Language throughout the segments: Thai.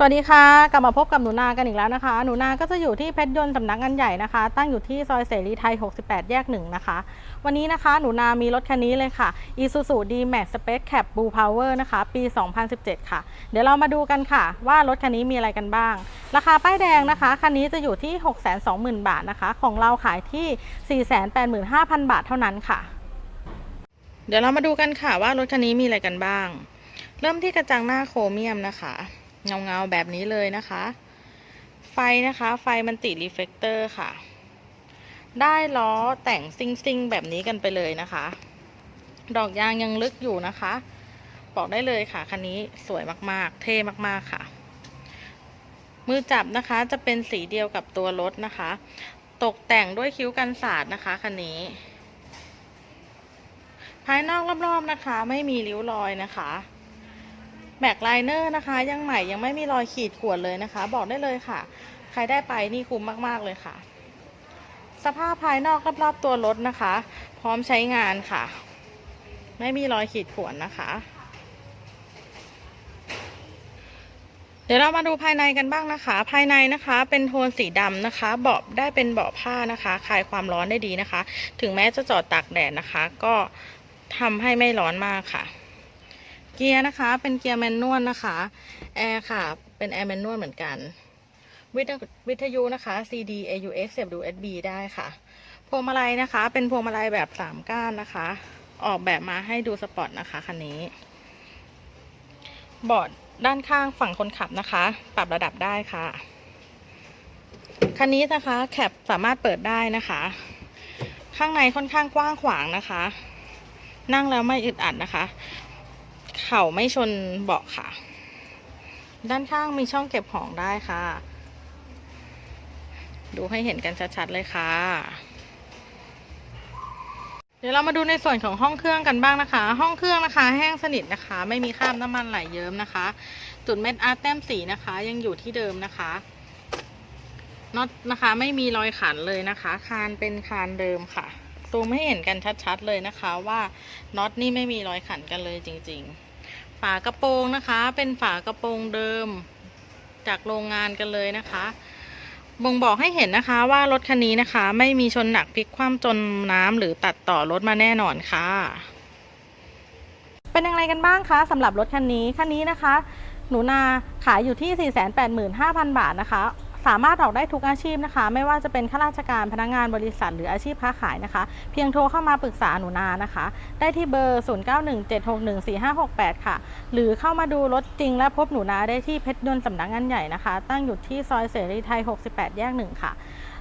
สวัสดีค่ะ กลับมาพบกับหนูนากันอีกแล้วนะคะ หนูนาก็จะอยู่ที่เพชรยนต์สำนักงานใหญ่นะคะ ตั้งอยู่ที่ซอยเสรีไทย 68 แยกหนึ่งนะคะ วันนี้นะคะ หนูนามีรถคันนี้เลยค่ะ Isuzu D-Max Space Cab Blue Power นะคะ ปี 2017 ค่ะ เดี๋ยวเรามาดูกันค่ะ ว่ารถคันนี้มีอะไรกันบ้าง ราคาป้ายแดงนะคะ คันนี้จะอยู่ที่ 620,000 บาทนะคะ ของเราขายที่ 485,000 บาทเท่านั้นค่ะ เดี๋ยวเรามาดูกันค่ะว่ารถคันนี้มีอะไรกันบ้าง เริ่มที่กระจังหน้าโครเมียมนะคะ เงาเงาๆแบบนี้เลยนะคะ ไฟนะคะ ไฟมันติดรีเฟกเตอร์ค่ะ ได้ล้อแต่งซิงซิงๆแบบนี้กันไปเลยนะคะ ดอกยางยังลึกอยู่นะคะ บอกได้เลยค่ะ คันนี้สวยมากๆ เท่มากๆค่ะ มือจับนะคะจะเป็นสีเดียวกับตัวรถนะคะ ตกแต่งด้วยคิ้วกันศาสตร์นะคะคันนี้ภายนอกรอบๆนะคะ ไม่มีริ้วรอยนะคะ แบ็คไลเนอร์นะคะ ยังใหม่ยังไม่มีรอยขีดข่วนเลยนะคะ บอกได้เลยค่ะ ใครได้ไปนี่คุ้มมากๆเลยค่ะ สภาพภายนอกรอบๆตัวรถนะคะ พร้อมใช้งานค่ะ ไม่มีรอยขีดข่วนนะคะ เดี๋ยวเรามาดูภายในกันบ้างนะคะ ภายในนะคะเป็นโทนสีดำนะคะ เบาะได้เป็นเบาะผ้านะคะคลายความร้อนได้ดีนะคะ ถึงแม้จะจอดตากแดดนะคะ ก็ทำให้ไม่ร้อนมากค่ะ เกียร์นะคะ เป็นเกียร์แมนนวลนะคะแอร์ค่ะ เป็นแอร์แมนนวลเหมือนกัน วิทยวิทยุนะคะ CD AUX เสียบดู USB ได้ค่ะพวงมาลัยนะคะ เป็นพวงมาลัยแบบสามก้านนะคะ ออกแบบมาให้ดูสปอร์ตนะคะคันนี้บอร์ดด้านข้างฝั่งคนขับนะคะ ปรับระดับได้ค่ะ คันนี้นะคะ แคปสามารถเปิดได้นะคะ ข้างในค่อนข้างกว้างขวางนะคะ นั่งแล้วไม่อึดอัดนะคะ เข่าไม่ชนเบาะค่ะ ด้านข้างมีช่องเก็บของได้ค่ะ ดูให้เห็นกันชัดๆเลยค่ะ เดี๋ยวเรามาดูในส่วนของห้องเครื่องกันบ้างนะคะ ห้องเครื่องนะคะ แห้งสนิทนะคะ ไม่มีคราบน้ำมันไหลเยิ้มนะคะ จุดเม็ดอาร์ตแต้มสีนะคะ ยังอยู่ที่เดิมนะคะน็อตนะคะไม่มีรอยขันเลยนะคะ คานเป็นคานเดิมค่ะซูมให้เห็นกันชัดๆเลยนะคะว่าน็อตนี่ไม่มีรอยขันกันเลยจริง ๆ ฝากระโปรงนะคะ เป็นฝากระโปรงเดิมจากโรงงานกันเลยนะคะ บ่งบอกให้เห็นนะคะว่ารถคันนี้นะคะ ไม่มีชนหนักพลิกคว่ำจนน้ำหรือตัดต่อรถมาแน่นอนค่ะ เป็นอย่างไรกันบ้างคะสำหรับรถคันนี้คันนี้นะคะ หนูนาขายอยู่ที่ 485,000 บาทนะคะ สามารถออกได้ทุกอาชีพนะคะ ไม่ว่าจะเป็นข้าราชการพนักงานบริษัท หรืออาชีพค้าขายนะคะ เพียงโทรเข้ามาปรึกษาหนูนานะคะ ได้ที่เบอร์ 0917614568 ค่ะ หรือเข้ามาดูรถจริงและพบหนูนาได้ที่เพชรยนต์สำนักงานใหญ่นะคะ ตั้งอยู่ที่ซอยเสรีไทย 68 แยกหนึ่งค่ะ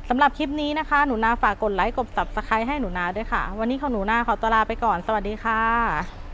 สำหรับคลิปนี้นะคะ หนูนาฝากกดไลค์กด subscribe ให้หนูนาด้วยค่ะ วันนี้ของหนูนาขอตัวลาไปก่อน สวัสดีค่ะ